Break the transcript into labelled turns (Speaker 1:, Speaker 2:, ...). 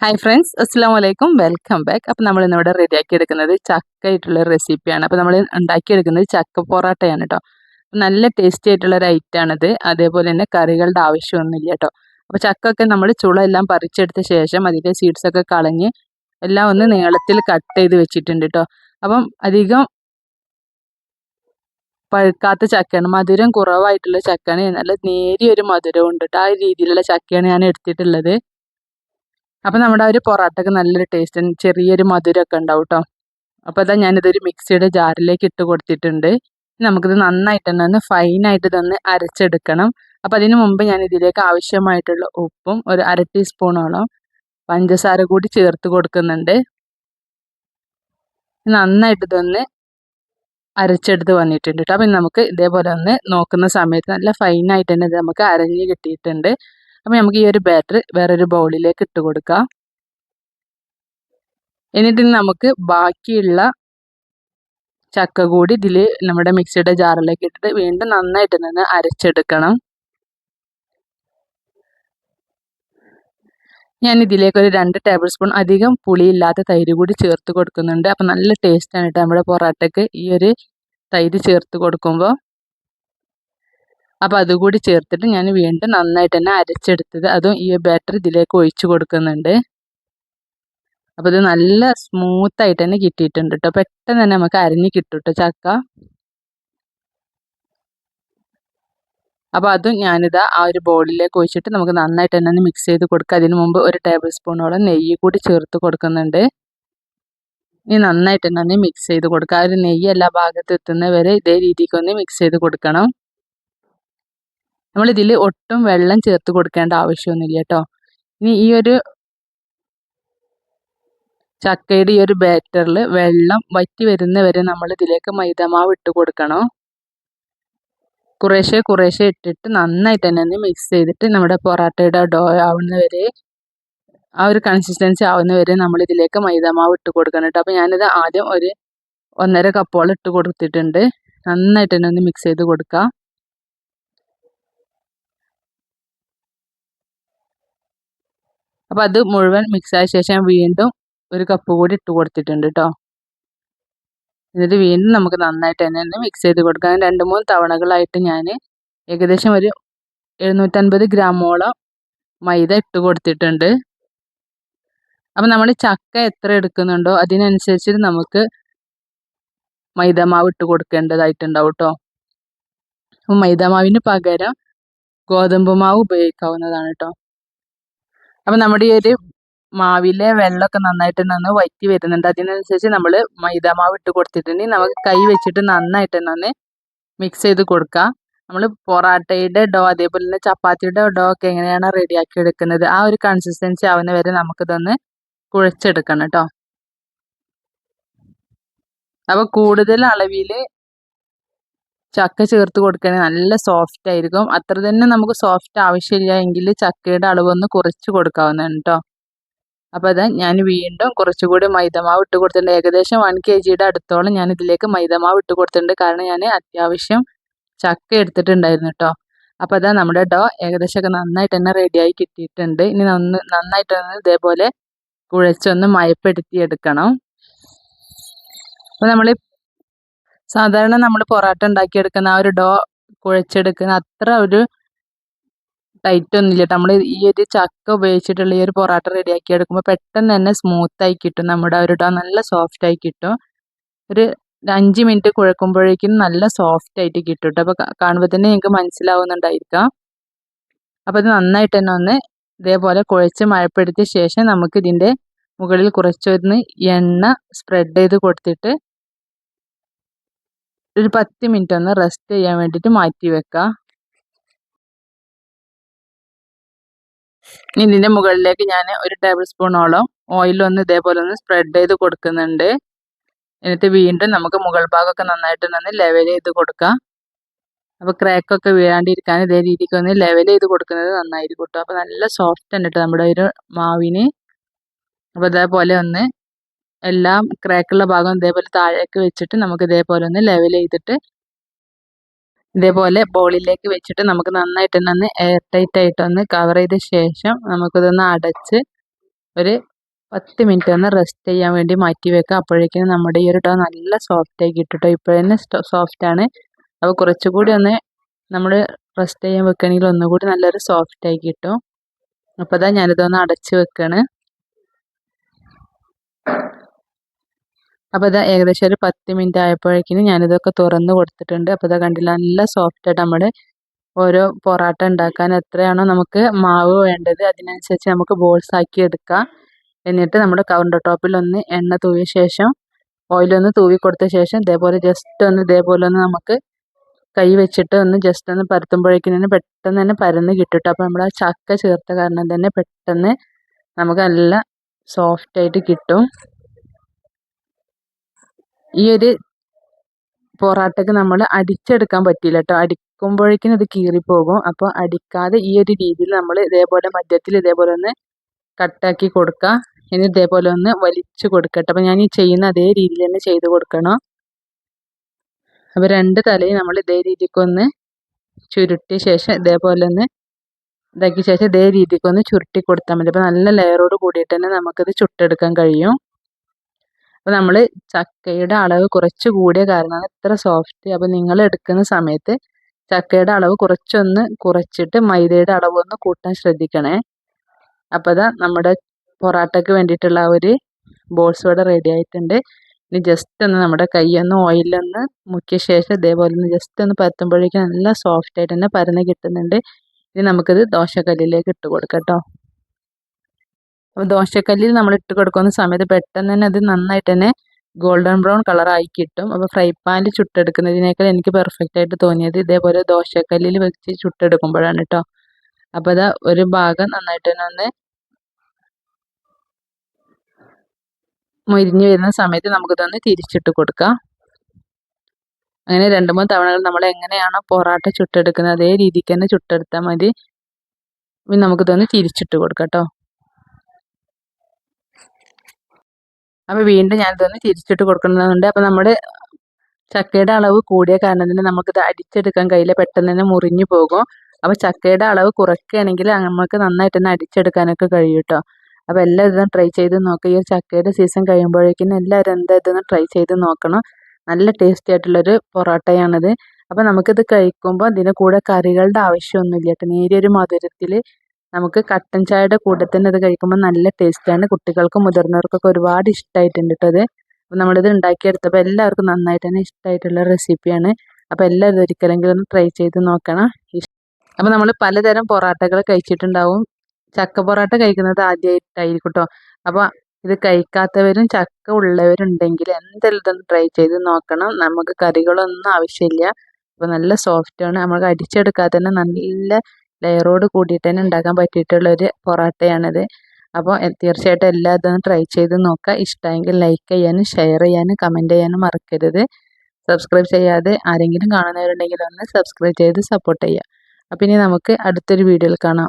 Speaker 1: Hi friends അസ്സാം വലൈക്കും welcome back അപ്പോൾ നമ്മൾ ഇന്നിവിടെ റെഡിയാക്കി എടുക്കുന്നത് ചക്ക ആയിട്ടുള്ള റെസിപ്പിയാണ് അപ്പോൾ നമ്മൾ ഉണ്ടാക്കിയെടുക്കുന്നത് ചക്ക പൊറോട്ടയാണ് കേട്ടോ നല്ല ടേസ്റ്റി ആയിട്ടുള്ള ഒരു ഐറ്റാണിത് അതേപോലെ തന്നെ കറികളുടെ ആവശ്യമൊന്നുമില്ല കേട്ടോ അപ്പോൾ ചക്ക ഒക്കെ നമ്മൾ ചുള എല്ലാം പറിച്ചെടുത്ത ശേഷം അതിന്റെ സീഡ്സൊക്കെ കളഞ്ഞ് എല്ലാം ഒന്ന് നീളത്തിൽ കട്ട് ചെയ്ത് വെച്ചിട്ടുണ്ട് കേട്ടോ അപ്പം അധികം പഴുക്കാത്ത ചക്കയാണ്. മധുരം കുറവായിട്ടുള്ള ചക്കയാണ്. നല്ല നേരിയൊരു മധുരം ഉണ്ട് കേട്ടോ ആ രീതിയിലുള്ള ചക്കയാണ് ഞാൻ എടുത്തിട്ടുള്ളത്. അപ്പോൾ നമ്മുടെ ഒരു പൊറാട്ടക്ക് നല്ലൊരു ടേസ്റ്റ് ചെറിയൊരു മധുരമൊക്കെ ഉണ്ടാവും കേട്ടോ അപ്പോൾ അതാ ഞാനിതൊരു മിക്സിയുടെ ജാറിലേക്ക് ഇട്ട് കൊടുത്തിട്ടുണ്ട്. നമുക്കിത് നന്നായിട്ട് തന്നെ ഒന്ന് ഫൈനായിട്ട് തന്നെ അരച്ചെടുക്കണം. അപ്പോൾ അതിനു മുമ്പ് ഞാൻ ഇതിലേക്ക് ആവശ്യമായിട്ടുള്ള ഉപ്പും ഒരു അര ടീസ്പൂണോളം പഞ്ചസാര കൂടി ചേർത്ത് കൊടുക്കുന്നുണ്ട്. നന്നായിട്ട് തന്നെ അരച്ചെടുത്ത് വന്നിട്ടുണ്ട് കേട്ടോ അപ്പം നമുക്ക് ഇതേപോലെ ഒന്ന് നോക്കുന്ന സമയത്ത് നല്ല ഫൈനായിട്ട് തന്നെ ഇത് നമുക്ക് അരഞ്ഞ് കിട്ടിയിട്ടുണ്ട്. അപ്പോൾ നമുക്ക് ഈ ഒരു ബാറ്റർ വേറൊരു ബൗളിലേക്ക് ഇട്ട് കൊടുക്കാം. എന്നിട്ട് നമുക്ക് ബാക്കിയുള്ള ചക്ക കൂടി ഇതിൽ നമ്മുടെ മിക്സിയുടെ ജാറിലേക്ക് ഇട്ടിട്ട് വീണ്ടും നന്നായിട്ട് നിന്ന് അരച്ചെടുക്കണം. ഞാൻ ഇതിലേക്ക് ഒരു രണ്ട് ടേബിൾ സ്പൂൺ അധികം പുളിയില്ലാത്ത തൈര് കൂടി ചേർത്ത് കൊടുക്കുന്നുണ്ട്. അപ്പം നല്ല ടേസ്റ്റാണ് കേട്ടോ നമ്മുടെ പൊറാട്ടയ്ക്ക് ഈ ഒരു തൈര് ചേർത്ത് കൊടുക്കുമ്പോൾ അപ്പോൾ അതുകൂടി ചേർത്തിട്ട് ഞാൻ വീണ്ടും നന്നായിട്ട് തന്നെ അരച്ചെടുത്തത് അതും ഈ ബാറ്റർ ഇതിലേക്ക് ഒഴിച്ചു കൊടുക്കുന്നുണ്ട്. അപ്പോൾ ഇത് നല്ല സ്മൂത്തായിട്ട് തന്നെ കിട്ടിയിട്ടുണ്ട് കേട്ടോ പെട്ടെന്ന് തന്നെ നമുക്ക് അരിഞ്ഞ് കിട്ടും കേട്ടോ ചക്ക. അപ്പോൾ അതും ഞാനിതാ ആ ഒരു ബോളിലേക്ക് ഒഴിച്ചിട്ട് നമുക്ക് നന്നായിട്ട് തന്നെ മിക്സ് ചെയ്ത് കൊടുക്കുക അതിന് മുമ്പ് ഒരു ടേബിൾ സ്പൂണോളം നെയ്യ് കൂടി ചേർത്ത് കൊടുക്കുന്നുണ്ട്. ഇനി നന്നായിട്ട് തന്നെ മിക്സ് ചെയ്ത് കൊടുക്കുക ആ ഒരു നെയ്യ് എല്ലാ ഭാഗത്ത് എത്തുന്നവരെ ഇതേ രീതിക്ക് ഒന്ന് മിക്സ് ചെയ്ത് കൊടുക്കണം. നമ്മളിതിൽ ഒട്ടും വെള്ളം ചേർത്ത് കൊടുക്കേണ്ട ആവശ്യമൊന്നുമില്ല കേട്ടോ. ഇനി ഈ ഒരു ചക്കയുടെ ഈ ഒരു ബാറ്ററിൽ വെള്ളം വറ്റി വരുന്ന വരെ നമ്മൾ ഇതിലേക്ക് മൈദമാവ് ഇട്ട് കൊടുക്കണം. കുറേശ്ശെ കുറേശ്ശെ ഇട്ടിട്ട് നന്നായി തന്നെ ഒന്ന് മിക്സ് ചെയ്തിട്ട് നമ്മുടെ പൊറാട്ടയുടെ ഡോ ആവുന്ന വരെ ആ ഒരു കൺസിസ്റ്റൻസി ആവുന്ന വരെ നമ്മൾ ഇതിലേക്ക് മൈദമാവ് ഇട്ട് കൊടുക്കണം കേട്ടോ. അപ്പോൾ ഞാനിത് ആദ്യം ഒരു ഒന്നര കപ്പോളം ഇട്ട് കൊടുത്തിട്ടുണ്ട്. നന്നായിട്ട് തന്നെ ഒന്ന് മിക്സ് ചെയ്ത് കൊടുക്കാം. അപ്പോൾ അത് മുഴുവൻ മിക്സായ ശേഷം വീണ്ടും ഒരു കപ്പ് കൂടി ഇട്ട് കൊടുത്തിട്ടുണ്ട് കേട്ടോ എന്നിട്ട് വീണ്ടും നമുക്ക് നന്നായിട്ട് തന്നെ ഒന്ന് മിക്സ് ചെയ്ത് കൊടുക്കാം. രണ്ട് മൂന്ന് തവണകളായിട്ട് ഞാൻ ഏകദേശം ഒരു എഴുന്നൂറ്റൻപത് ഗ്രാമോളം മൈദ ഇട്ട് കൊടുത്തിട്ടുണ്ട്. അപ്പം നമ്മൾ ചക്ക എത്ര എടുക്കുന്നുണ്ടോ അതിനനുസരിച്ച് നമുക്ക് മൈദമാവ് ഇട്ട് കൊടുക്കേണ്ടതായിട്ടുണ്ടാവും കേട്ടോ അപ്പം മൈദമാവിന് പകരം ഗോതമ്പ് മാവ് ഉപയോഗിക്കാവുന്നതാണ് കേട്ടോ അപ്പം നമ്മുടെ ഈ ഒരു മാവിലെ വെള്ളമൊക്കെ നന്നായിട്ട് നന്ന് വറ്റി വരുന്നുണ്ട്. അതിനനുസരിച്ച് നമ്മൾ മൈദാമാവ് ഇട്ട് കൊടുത്തിട്ടുണ്ടെങ്കിൽ നമുക്ക് കൈ വെച്ചിട്ട് നന്നായിട്ട് തന്നെ ഒന്ന് മിക്സ് ചെയ്ത് കൊടുക്കാം. നമ്മൾ പൊറാട്ടയുടെ ഡോ അതേപോലെ തന്നെ ചപ്പാത്തിയുടെ ഡോ ഒക്കെ എങ്ങനെയാണ് റെഡിയാക്കി എടുക്കുന്നത്? ആ ഒരു കൺസിസ്റ്റൻസി ആവുന്ന വരെ നമുക്കിതൊന്ന് കുഴച്ചെടുക്കണം കേട്ടോ. അപ്പോൾ കൂടുതൽ അളവിൽ ചക്ക ചേർത്ത് കൊടുക്കണേ നല്ല സോഫ്റ്റ് ആയിരിക്കും. അത്ര തന്നെ നമുക്ക് സോഫ്റ്റ് ആവശ്യമില്ല എങ്കിൽ ചക്കയുടെ അളവൊന്ന് കുറച്ച് കൊടുക്കാവുന്നതാണ് കേട്ടോ അപ്പോൾ അതാ ഞാൻ വീണ്ടും കുറച്ചുകൂടി മൈദമാവ് ഇട്ട് കൊടുത്തിട്ടുണ്ട്. ഏകദേശം വൺ കെ ജിയുടെ അടുത്തോളം ഞാൻ ഇതിലേക്ക് മൈദമാവ് ഇട്ട് കൊടുത്തിട്ടുണ്ട്. കാരണം ഞാൻ അത്യാവശ്യം ചക്ക എടുത്തിട്ടുണ്ടായിരുന്നു കേട്ടോ അപ്പോൾ അതാ നമ്മുടെ ഡോ ഏകദേശമൊക്കെ നന്നായിട്ട് തന്നെ റെഡിയായി കിട്ടിയിട്ടുണ്ട്. ഇനി നന്ന് നന്നായിട്ട് ഇതേപോലെ കുഴച്ചൊന്ന് മയപ്പെടുത്തി എടുക്കണം അപ്പോൾ നമ്മൾ സാധാരണ നമ്മൾ പൊറോട്ട ഉണ്ടാക്കിയെടുക്കുന്ന ആ ഒരു ഡോ കുഴച്ചെടുക്കുന്ന അത്ര ഒരു ടൈറ്റ് ഒന്നുമില്ല. നമ്മൾ ഈ ഒരു ചക്ക ഉപയോഗിച്ചിട്ടുള്ള ഈ ഒരു പൊറോട്ട റെഡിയാക്കി എടുക്കുമ്പോൾ പെട്ടെന്ന് തന്നെ സ്മൂത്തായി കിട്ടും നമ്മുടെ ഒരു ഡോ. നല്ല സോഫ്റ്റ് ആയി കിട്ടും. ഒരു അഞ്ച് മിനിറ്റ് കുഴക്കുമ്പോഴേക്കും നല്ല സോഫ്റ്റ് ആയിട്ട് കിട്ടും അപ്പോൾ കാണുമ്പോൾ തന്നെ നിങ്ങൾക്ക് മനസ്സിലാവുന്നുണ്ടായിരിക്കാം. അപ്പോൾ ഇത് നന്നായിട്ട് തന്നെ ഒന്ന് ഇതേപോലെ കുഴച്ച് മഴപ്പെടുത്തിയ ശേഷം നമുക്ക് ഇതിന്റെ മുകളിൽ കുറച്ചൊന്ന് എണ്ണ സ്പ്രെഡ് ചെയ്ത് കൊടുത്തിട്ട് ഒരു പത്ത് മിനിറ്റ് ഒന്ന് റെസ്റ്റ് ചെയ്യാൻ വേണ്ടിയിട്ട് മാറ്റി വെക്കാം. ഇതിന്റെ മുകളിലേക്ക് ഞാൻ ഒരു ടേബിൾ സ്പൂണോളം ഓയിലൊന്ന് ഇതേപോലെ ഒന്ന് സ്പ്രെഡ് ചെയ്ത് കൊടുക്കുന്നുണ്ട്. എന്നിട്ട് വീണ്ടും നമുക്ക് മുകൾ ഭാഗമൊക്കെ നന്നായിട്ട് ഒന്ന് ലെവൽ ചെയ്ത് കൊടുക്കാം. അപ്പോൾ ക്രാക്കൊക്കെ വീഴാണ്ടിരിക്കാൻ ഇതേ രീതിക്ക് ഒന്ന് ലെവൽ ചെയ്ത് കൊടുക്കുന്നത് നന്നായിരിക്കും കേട്ടോ. അപ്പോൾ നല്ല സോഫ്റ്റ് ആണ് കേട്ടോ നമ്മുടെ ഒരു മാവിന്. അപ്പോൾ ഇതേപോലെ ഒന്ന് എല്ലാം ക്രാക്കുള്ള ഭാഗം ഇതേപോലെ താഴേക്ക് വെച്ചിട്ട് നമുക്ക് ഇതേപോലെ ഒന്ന് ലെവൽ ചെയ്തിട്ട് ഇതേപോലെ ബോളിലേക്ക് വെച്ചിട്ട് നമുക്ക് നന്നായിട്ട് തന്നെ ഒന്ന് എയർ ടൈറ്റ് ആയിട്ട് ഒന്ന് കവർ ചെയ്ത ശേഷം നമുക്കിതൊന്ന് അടച്ച് ഒരു പത്ത് മിനിറ്റ് ഒന്ന് റെസ്റ്റ് ചെയ്യാൻ വേണ്ടി മാറ്റി വെക്കുക. അപ്പോഴേക്കും നമ്മുടെ ഈ ഒരു ഡോ നല്ല സോഫ്റ്റ് ആയി കിട്ടും കേട്ടോ ഇപ്പോൾ തന്നെ സോഫ്റ്റ് ആണ്. അപ്പോൾ കുറച്ചുകൂടി ഒന്ന് നമ്മൾ റെസ്റ്റ് ചെയ്യാൻ വെക്കുകയാണെങ്കിൽ ഒന്നുകൂടി നല്ലൊരു സോഫ്റ്റ് ആയി കിട്ടും. അപ്പോൾ അതാ ഞാനിതൊന്ന് അടച്ച് വെക്കാണ്. അപ്പോൾ ഇതാ ഏകദേശം ഒരു പത്ത് മിനിറ്റ് ആയപ്പോഴേക്കിനും ഞാനിതൊക്കെ തുറന്ന് കൊടുത്തിട്ടുണ്ട്. അപ്പോൾ ഇതാ കണ്ടില്ല നല്ല സോഫ്റ്റായിട്ട് നമ്മൾ ഓരോ പൊറാട്ട ഉണ്ടാക്കാൻ എത്രയാണോ നമുക്ക് മാവ് വേണ്ടത് അതിനനുസരിച്ച് നമുക്ക് ബോൾസ് ആക്കി എടുക്കാം. എന്നിട്ട് നമ്മുടെ കൗണ്ടർ ടോപ്പിൽ ഒന്ന് എണ്ണ തൂവിയ ശേഷം ഓയിലൊന്ന് തൂവി കൊടുത്ത ശേഷം ഇതേപോലെ ജസ്റ്റ് ഒന്ന് ഇതേപോലെ ഒന്ന് നമുക്ക് കൈ വെച്ചിട്ട് ഒന്ന് ജസ്റ്റ് ഒന്ന് പരത്തുമ്പോഴേക്കും തന്നെ പെട്ടെന്ന് തന്നെ പരന്ന് കിട്ടും അപ്പോൾ നമ്മൾ ചക്ക ചേർത്ത കാരണം തന്നെ പെട്ടെന്ന് നമുക്ക് നല്ല സോഫ്റ്റ് ആയിട്ട് കിട്ടും. ഈ ഒരു പൊറാട്ടയ്ക്ക് നമ്മൾ അടിച്ചെടുക്കാൻ പറ്റില്ല കേട്ടോ അടിക്കുമ്പോഴേക്കും ഇത് കീറിപ്പോകും. അപ്പോൾ അടിക്കാതെ ഈ ഒരു രീതിയിൽ നമ്മൾ ഇതേപോലെ മധ്യത്തിൽ ഇതേപോലെ ഒന്ന് കട്ടാക്കി കൊടുക്കുക ഇനി ഇതേപോലെ ഒന്ന് വലിച്ചു കൊടുക്കട്ടെ. അപ്പോൾ ഞാൻ ഈ ചെയ്യുന്ന അതേ രീതിയിൽ തന്നെ ചെയ്ത് കൊടുക്കണം. അപ്പോൾ രണ്ട് തലയും നമ്മൾ ഇതേ രീതിക്കൊന്ന് ചുരുട്ടിയ ശേഷം ഇതേപോലെ ഒന്ന് ഇതാക്കിയ ശേഷം ഇതേ രീതിക്കൊന്ന് ചുരുട്ടി കൊടുത്താൽ മതി. അപ്പോൾ നല്ല ലെയറോട് കൂടിയിട്ട് തന്നെ നമുക്കിത് ചുട്ടെടുക്കാൻ കഴിയും. അപ്പോൾ നമ്മൾ ചക്കയുടെ അളവ് കുറച്ച് കൂടിയ കാരണമാണ് ഇത്ര സോഫ്റ്റ് അപ്പോൾ നിങ്ങൾ എടുക്കുന്ന സമയത്ത് ചക്കയുടെ അളവ് കുറച്ചൊന്ന് കുറച്ചിട്ട് മൈദയുടെ അളവ് ഒന്ന് കൂട്ടാൻ ശ്രദ്ധിക്കണേ. അപ്പോൾ അതാ നമ്മുടെ പൊറാട്ടയ്ക്ക് വേണ്ടിയിട്ടുള്ള ഒരു ബോൾസ് ഇവിടെ റെഡി ആയിട്ടുണ്ട്. ഇനി ജസ്റ്റ് ഒന്ന് നമ്മുടെ കൈ ഒന്ന് ഓയിലൊന്ന് മുക്കിയ ശേഷം ഇതേപോലെ ഒന്ന് ജസ്റ്റ് ഒന്ന് പരത്തുമ്പോഴേക്കും നല്ല സോഫ്റ്റ് ആയിട്ട് തന്നെ പരന്ന് കിട്ടുന്നുണ്ട്. ഇനി നമുക്കിത് ദോശക്കല്ലിലേക്ക് ഇട്ട് കൊടുക്കാം കേട്ടോ ദോശക്കല്ലിൽ നമ്മൾ ഇട്ട് കൊടുക്കുന്ന സമയത്ത് പെട്ടെന്ന് തന്നെ അത് നന്നായിട്ട് തന്നെ ഗോൾഡൻ ബ്രൗൺ കളറായി കിട്ടും. അപ്പോൾ ഫ്രൈ പാനിൽ ചുട്ടെടുക്കുന്നതിനേക്കാൾ എനിക്ക് പെർഫെക്റ്റ് ആയിട്ട് തോന്നിയത് ഇതേപോലെ ദോശക്കല്ലിൽ വെച്ച് ചുട്ടെടുക്കുമ്പോഴാണ് കേട്ടോ അപ്പോൾ അതാ ഒരു ഭാഗം നന്നായിട്ട് തന്നെ ഒന്ന് മുരിഞ്ഞു വരുന്ന സമയത്ത് നമുക്കിതൊന്ന് തിരിച്ചിട്ട് കൊടുക്കാം. അങ്ങനെ രണ്ട് മൂന്ന് തവണകൾ നമ്മൾ എങ്ങനെയാണോ പൊറാട്ട ചുട്ടെടുക്കുന്നത് അതേ രീതിക്ക് തന്നെ ചുട്ടെടുത്താൽ മതി. നമുക്കിതൊന്ന് തിരിച്ചിട്ട് കൊടുക്കാം കേട്ടോ അപ്പോൾ വീണ്ടും ഞാൻ ഞാനിതൊന്ന് തിരിച്ചിട്ട് കൊടുക്കുന്നുണ്ട് അപ്പോൾ നമ്മുടെ ചക്കയുടെ അളവ് കൂടിയ കാരണത്തിന് നമുക്കിത് അടിച്ചെടുക്കാൻ കഴിയില്ല. പെട്ടെന്ന് തന്നെ മുറിഞ്ഞു പോകും. അപ്പോൾ ചക്കയുടെ അളവ് കുറയ്ക്കുകയാണെങ്കിൽ നമുക്ക് നന്നായിട്ട് തന്നെ അടിച്ചെടുക്കാനൊക്കെ കഴിയും കേട്ടോ. അപ്പോൾ എല്ലാ ഇതും ട്രൈ ചെയ്ത് നോക്കുക ഈ ഒരു ചക്കയുടെ സീസൺ കഴിയുമ്പോഴേക്കും എല്ലാവരും എന്താ ഇതൊന്ന് ട്രൈ ചെയ്ത് നോക്കണം. നല്ല ടേസ്റ്റി ആയിട്ടുള്ളൊരു പൊറോട്ടയാണിത്. അപ്പോൾ നമുക്കിത് കഴിക്കുമ്പോൾ ഇതിന് കൂടെ കറികളുടെ ആവശ്യമൊന്നുമില്ല കേട്ടോ. നേരിയൊരു മധുരത്തിൽ നമുക്ക് കട്ടൻ ചായയുടെ കൂടെ തന്നെ ഇത് കഴിക്കുമ്പോൾ നല്ല ടേസ്റ്റാണ്. കുട്ടികൾക്കും മുതിർന്നവർക്കൊക്കെ ഒരുപാട് ഇഷ്ടമായിട്ടുണ്ട് കേട്ടോ അത് നമ്മളിത് ഉണ്ടാക്കിയെടുത്തപ്പോൾ എല്ലാവർക്കും നന്നായിട്ട് തന്നെ ഇഷ്ടമായിട്ടുള്ള റെസിപ്പിയാണ്. അപ്പോൾ എല്ലാവരും ഒരിക്കലെങ്കിലും ഒന്ന് ട്രൈ ചെയ്ത് നോക്കണം. അപ്പോൾ നമ്മൾ പലതരം പൊറാട്ടകൾ കഴിച്ചിട്ടുണ്ടാവും. ചക്ക പൊറാട്ട കഴിക്കുന്നത് ആദ്യമായിട്ടായിരിക്കും കേട്ടോ അപ്പോൾ ഇത് കഴിക്കാത്തവരും ചക്ക ഉള്ളവരുണ്ടെങ്കിൽ എന്തായാലും ഇതൊന്ന് ട്രൈ ചെയ്ത് നോക്കണം. നമുക്ക് കറികളൊന്നും ആവശ്യമില്ല. അപ്പോൾ നല്ല സോഫ്റ്റ് ആണ് നമ്മൾ അടിച്ചെടുക്കാതെ തന്നെ നല്ല ലെയറോട് കൂടിയിട്ട് തന്നെ ഉണ്ടാക്കാൻ പറ്റിയിട്ടുള്ളൊരു പൊറോട്ടയാണിത്. അപ്പോൾ തീർച്ചയായിട്ടും എല്ലാ ട്രൈ ചെയ്ത് നോക്കുക. ഇഷ്ടമെങ്കിൽ ലൈക്ക് ചെയ്യാനും ഷെയർ ചെയ്യാനും കമന്റ് ചെയ്യാനും മറക്കരുത്. സബ്സ്ക്രൈബ് ചെയ്യാതെ ആരെങ്കിലും കാണുന്നവരുണ്ടെങ്കിൽ ഒന്ന് സബ്സ്ക്രൈബ് ചെയ്ത് സപ്പോർട്ട് ചെയ്യുക. അപ്പം ഇനി നമുക്ക് അടുത്തൊരു വീഡിയോയിൽ കാണാം.